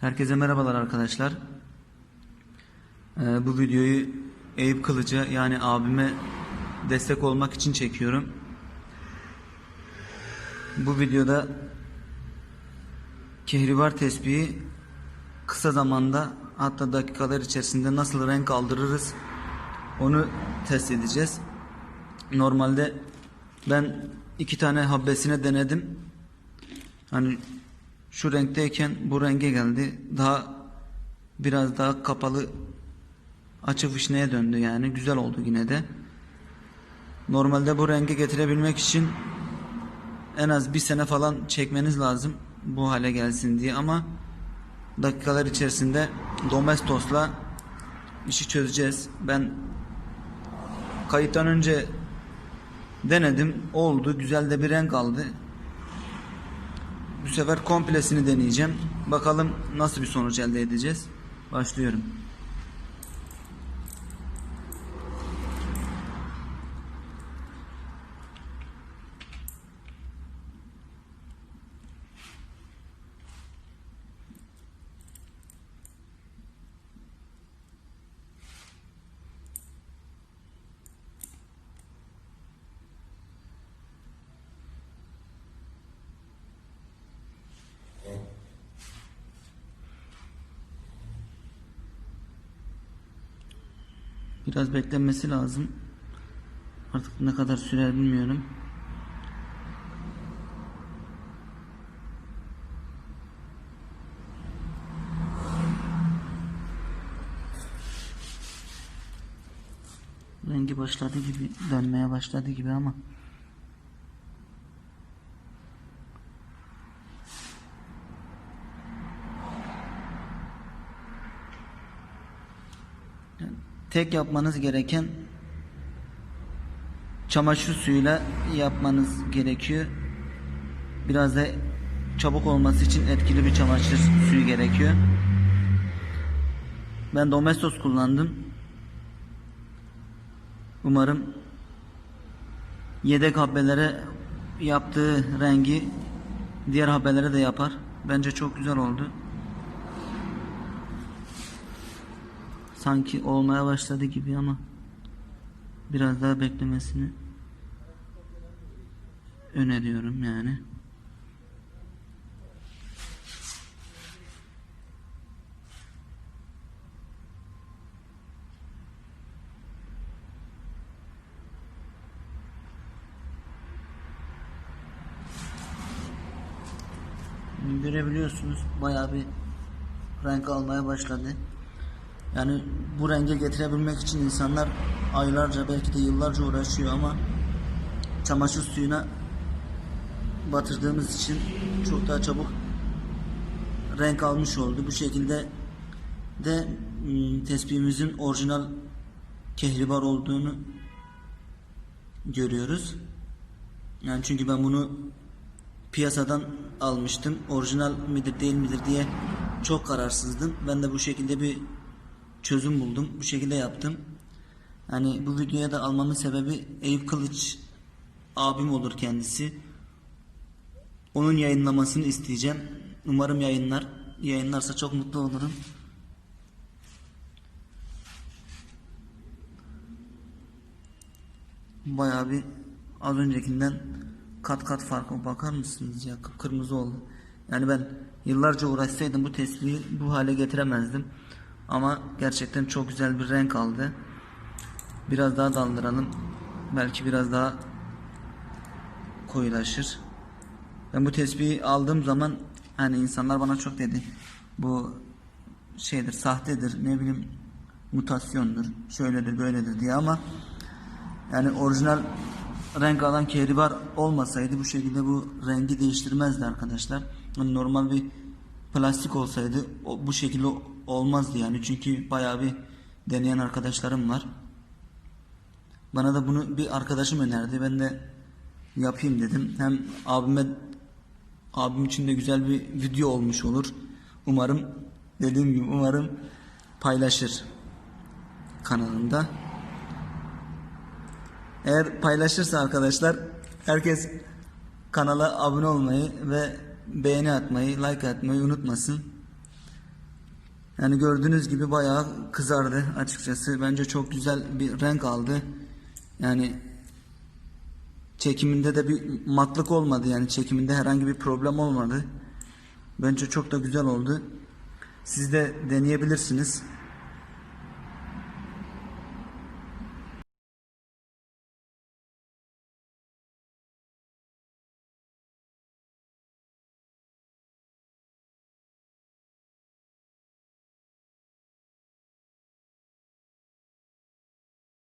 Herkese merhabalar arkadaşlar. Ee, bu videoyu Eyüp Kılıç'a yani abime destek olmak için çekiyorum. Bu videoda kehribar tespihi kısa zamanda hatta dakikalar içerisinde nasıl renk aldırırız onu test edeceğiz. Normalde ben iki tane habbesine denedim. Hani şu renkteyken bu renge geldi. Daha biraz daha kapalı açı fışneye döndü yani. Güzel oldu yine de. Normalde bu rengi getirebilmek için en az bir sene falan çekmeniz lazım bu hale gelsin diye ama dakikalar içerisinde Domestos'la işi çözeceğiz. Ben kayıttan önce denedim. Oldu. Güzel de bir renk aldı. Bu sefer komplesini deneyeceğim. Bakalım nasıl bir sonuç elde edeceğiz. Başlıyorum. Biraz beklenmesi lazım. Artık ne kadar sürer bilmiyorum. Rengi başladı gibi dönmeye başladı gibi ama tek yapmanız gereken çamaşır suyuyla yapmanız gerekiyor. Biraz da çabuk olması için etkili bir çamaşır suyu gerekiyor. Ben Domestos kullandım. Umarım yedek habbelere yaptığı rengi diğer habbelere de yapar. Bence çok güzel oldu. Sanki olmaya başladı gibi ama biraz daha beklemesini öneriyorum yani. Görebiliyorsunuz bayağı bir renk almaya başladı. Yani bu renge getirebilmek için insanlar aylarca belki de yıllarca uğraşıyor ama çamaşır suyuna batırdığımız için çok daha çabuk renk almış oldu. Bu şekilde de ım, tespihimizin orijinal kehribar olduğunu görüyoruz. Yani çünkü ben bunu piyasadan almıştım. Orijinal midir değil midir diye çok kararsızdım. Ben de bu şekilde bir çözüm buldum. Bu şekilde yaptım. Hani bu videoya da almamın sebebi Eyüp Kılıç abim olur kendisi. Onun yayınlamasını isteyeceğim. Umarım yayınlar. Yayınlarsa çok mutlu olurum. Bayağı bir az öncekinden kat kat farkı bakar mısınız ya kıpkırmızı oldu. Yani ben yıllarca uğraşsaydım bu tesbihi bu hale getiremezdim. Ama gerçekten çok güzel bir renk aldı. Biraz daha daldıralım. Belki biraz daha koyulaşır. Ben bu tesbihi aldığım zaman hani insanlar bana çok dedi. Bu şeydir, sahtedir, ne bileyim mutasyondur, şöyledir, böyledir diye ama yani orijinal renk alan kehribar olmasaydı bu şekilde bu rengi değiştirmezdi arkadaşlar. Yani normal bir plastik olsaydı o, bu şekilde olmazdı yani çünkü bayağı bir deneyen arkadaşlarım var. Bana da bunu bir arkadaşım önerdi. Ben de yapayım dedim. Hem abime abim için de güzel bir video olmuş olur. Umarım dediğim gibi umarım paylaşır kanalında. Eğer paylaşırsa arkadaşlar herkes kanala abone olmayı ve beğeni atmayı, like atmayı unutmasın. Yani gördüğünüz gibi bayağı kızardı açıkçası. Bence çok güzel bir renk aldı. Yani çekiminde de bir matlık olmadı. Yani çekiminde herhangi bir problem olmadı. Bence çok da güzel oldu. Siz de deneyebilirsiniz.